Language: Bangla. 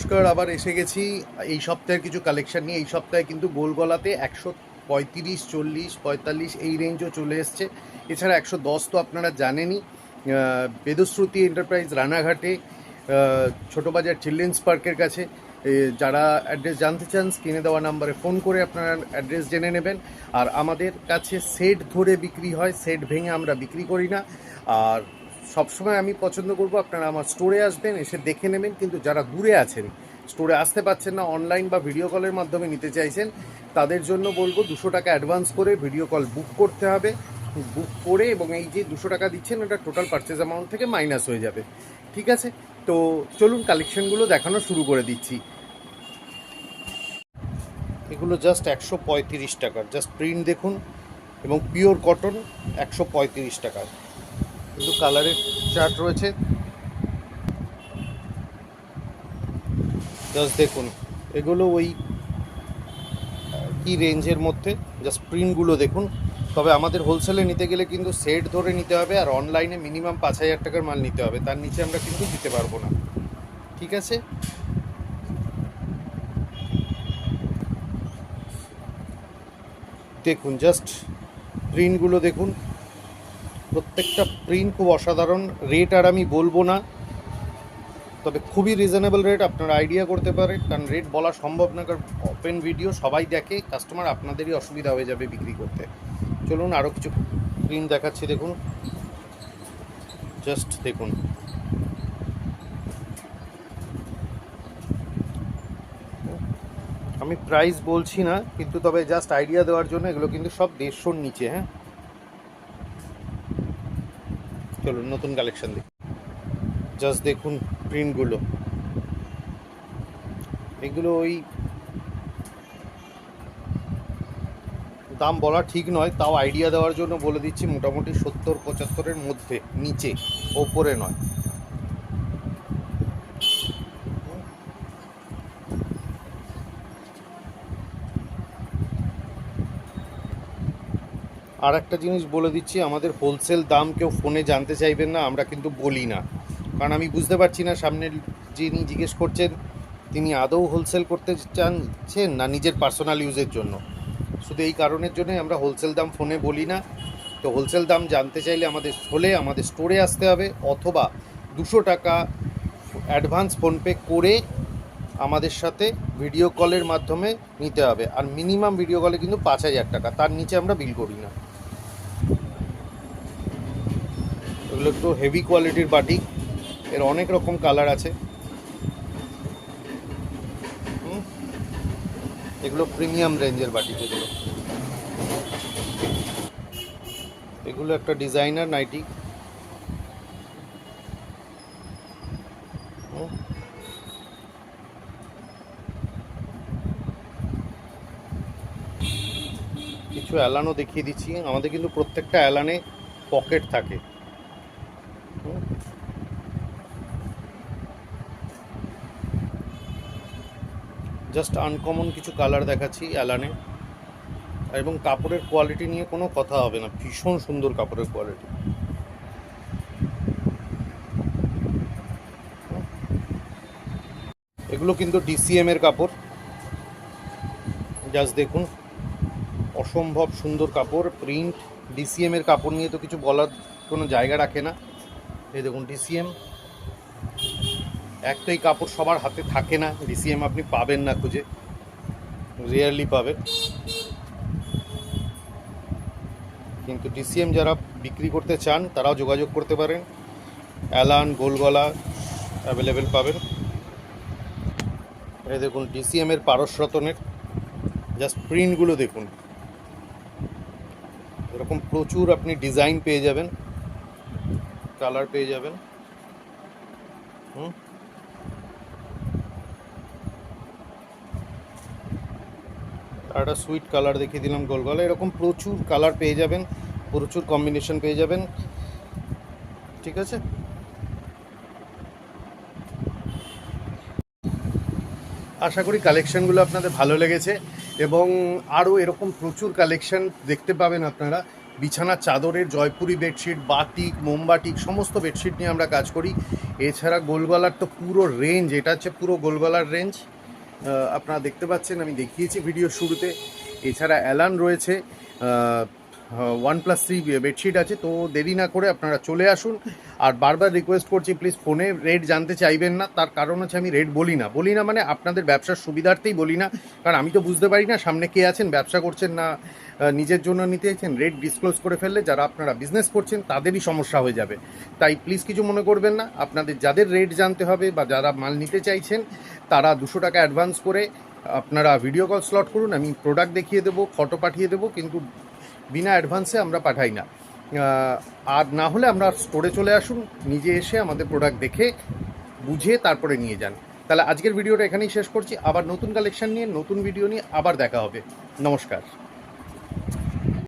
নমস্কার আবার এসে গেছি। এই সপ্তাহের কিছু কালেকশন নিয়ে। এই সপ্তাহে কিন্তু গোলগলাতে একশো পঁয়ত্রিশ চল্লিশ পঁয়তাল্লিশ এই রেঞ্জও চলে এসছে। এছাড়া একশো দশ তো আপনারা জানেনই বেদশ্রুতি এন্টারপ্রাইজ রানাঘাটে আহ, ছোট বাজার চিলড্রেন্স পার্কের কাছে যারা অ্যাড্রেস জানতে চান স্ক্রিনে দেওয়া নাম্বারে ফোন করে আপনারা অ্যাড্রেস জেনে নেবেন। আর আমাদের কাছে সেট ধরে বিক্রি হয় সেট ভেঙে আমরা বিক্রি করি না। আর সবসময় আমি পছন্দ করব, আপনারা আমার স্টোরে আসবেন, এসে দেখে নেবেন। কিন্তু যারা দূরে আছেন স্টোরে আসতে পারছেন না অনলাইন বা ভিডিও কলের মাধ্যমে নিতে চাইছেন, তাদের জন্য বলব দুশো টাকা অ্যাডভান্স করে ভিডিও কল বুক করতে হবে। বুক করে এবং এই যে দুশো টাকা দিচ্ছেন, ওটা টোটাল পারচেজ অ্যামাউন্ট থেকে মাইনাস হয়ে যাবে। ঠিক আছে? তো চলুন কালেকশনগুলো দেখানো শুরু করে দিচ্ছি। এগুলো জাস্ট একশো পঁয়ত্রিশ টাকার। জাস্ট প্রিন্ট দেখুন। এবং পিওর কটন একশো পঁয়ত্রিশ টাকার। কিন্তু কালারের চার্ট রয়েছে। জাস্ট দেখুন, এগুলো ওই কি রেঞ্জের মধ্যে? জাস্ট প্রিন্টগুলো দেখুন। তবে আমাদের হোলসেলে নিতে গেলে কিন্তু সেট ধরে নিতে হবে আর অনলাইনে মিনিমাম পাঁচ হাজার টাকার মাল নিতে হবে। তার নিচে আমরা কিন্তু দিতে পারব না। ঠিক আছে? দেখুন জাস্ট প্রিন্টগুলো দেখুন। প্রত্যেকটা প্রিন্ট খুব অসাধারণ। রেট আর আমি বলব না। তবে খুবই রিজনেবল রেট আপনারা আইডিয়া করতে পারেন। কারণ রেট বলা সম্ভব না, কারণ ওপেন ভিডিও সবাই দেখে কাস্টমার আপনাদেরই অসুবিধা হয়ে যাবে বিক্রি করতে। চলুন আরও কিছু প্রিন্ট দেখাচ্ছি, দেখুন। জাস্ট দেখুন। আমি প্রাইস বলছি না, কিন্তু তবে জাস্ট আইডিয়া দেওয়ার জন্য এগুলো কিন্তু সব দেড়শোর নিচে হ্যাঁ? চলুন, নতুন কালেকশন দেখি। জাস্ট দেখুন প্রিন্টগুলো এগুলো ওই দাম বলা ঠিক নয়, তাও আইডিয়া দেওয়ার জন্য বলে দিচ্ছি, মোটামুটি সত্তর পঁচাত্তরের মধ্যে, নিচে, ওপরে নয়। আর একটা জিনিস বলে দিচ্ছি, আমাদের হোলসেল দাম কেউ ফোনে জানতে চাইবেন না, আমরা কিন্তু বলি না। কারণ আমি বুঝতে পারছি না, সামনের যিনি জিজ্ঞেস করছেন, তিনি আদৌ হোলসেল করতে চাচ্ছেন না নিজের পার্সোনাল ইউজের জন্য? শুধু এই কারণের জন্যই আমরা হোলসেল দাম ফোনে বলি না। তো হোলসেল দাম জানতে চাইলে আমাদের হলে আমাদের স্টোরে আসতে হবে, অথবা দুশো টাকা অ্যাডভান্স ফোনপে করে আমাদের সাথে ভিডিও কলের মাধ্যমে নিতে হবে। আর মিনিমাম ভিডিও কলে কিন্তু পাঁচ হাজার টাকা, তার নিচে আমরা বিল করি না। এগুলো একটু হেভি কোয়ালিটির বাটিক এর অনেক রকম কালার আছে। এগুলো প্রিমিয়াম রেঞ্জের বাটিক এগুলো এগুলো একটা ডিজাইনার নাইটি। কিছু অ্যালানও দেখিয়ে দিচ্ছি। আমাদের কিন্তু প্রত্যেকটা অ্যালানে পকেট থাকে। জাস্ট আনকমন কিছু কালার দেখাচ্ছি অ্যালানে এবং কাপড়ের কোয়ালিটি নিয়ে কোনো কথা হবে না। ভীষণ সুন্দর কাপড়ের কোয়ালিটি এগুলো কিন্তু ডিসিএম এর কাপড়। জাস্ট দেখুন। অসম্ভব সুন্দর কাপড়। প্রিন্ট ডিসিএম এর কাপড় নিয়ে তো কিছু বলার কোনো জায়গা রাখে না। এই দেখুন ডিসিএম এক তো এই কাপড় সবার হাতে থাকে না ডিসিএম আপনি পাবেন না খুঁজে। রিয়ারলি পাবেন। কিন্তু ডিসিএম যারা বিক্রি করতে চান, তারাও যোগাযোগ করতে পারেন। অ্যালান গোলগলা অ্যাভেলেবেল পাবেন। এই দেখুন ডিসিএম এর পারস রতনের জাস্ট প্রিন্টগুলো দেখুন। এরকম প্রচুর আপনি ডিজাইন পেয়ে যাবেন। কালার পেয়ে যাবেন। হুম। একটা সুইট কালার দেখিয়ে দিলাম গোল গলা। এরকম প্রচুর কালার পেয়ে যাবেন, প্রচুর কম্বিনেশন পেয়ে যাবেন। ঠিক আছে? আশা করি কালেকশনগুলো আপনাদের ভালো লেগেছে এবং আরও এরকম প্রচুর কালেকশন দেখতে পাবেন আপনারা। বিছানার চাদরের, জয়পুরি বেডশিট বাটিক, মোমবাটিক, সমস্ত বেডশিট নিয়ে আমরা কাজ করি। এছাড়া গোলগলার তো পুরো রেঞ্জ এটা হচ্ছে পুরো গোলগলার রেঞ্জ আপনারা দেখতে পাচ্ছেন, আমি দেখিয়েছি ভিডিও শুরুতে। এছাড়া অ্যালান রয়েছে। ওয়ান প্লাস থ্রি বেডশিট আছে, তো দেরি না করে আপনারা চলে আসুন। আর বারবার রিকোয়েস্ট করছি প্লিজ ফোনে রেট জানতে চাইবেন না। তার কারণ হচ্ছে আমি রেট বলি না। বলি না মানে আপনাদের ব্যবসার সুবিধার্থেই বলি না। কারণ আমি তো বুঝতে পারি না সামনে কে আছেন, ব্যবসা করছেন না নিজের জন্য নিতে চাইছেন। রেট ডিসক্লোজ করে ফেললে যারা আপনারা বিজনেস করছেন, তাদেরই সমস্যা হয়ে যাবে। তাই প্লিজ কিছু মনে করবেন না। আপনাদের যাদের রেট জানতে হবে বা যারা মাল নিতে চাইছেন, তারা দুশো টাকা অ্যাডভান্স করে আপনারা ভিডিও কল স্লট করুন। আমি প্রোডাক্ট দেখিয়ে দেবো ফটো পাঠিয়ে দেবো, কিন্তু বিনা অ্যাডভান্সে আমরা পাঠাই না। আর না হলে আমরা স্টোরে চলে আসুন, নিজে এসে আমাদের প্রোডাক্ট দেখে, বুঝে তারপরে নিয়ে যান। তাহলে আজকের ভিডিওটা এখানেই শেষ করছি। আবার নতুন কালেকশন নিয়ে, নতুন ভিডিও নিয়ে আবার দেখা হবে। নমস্কার।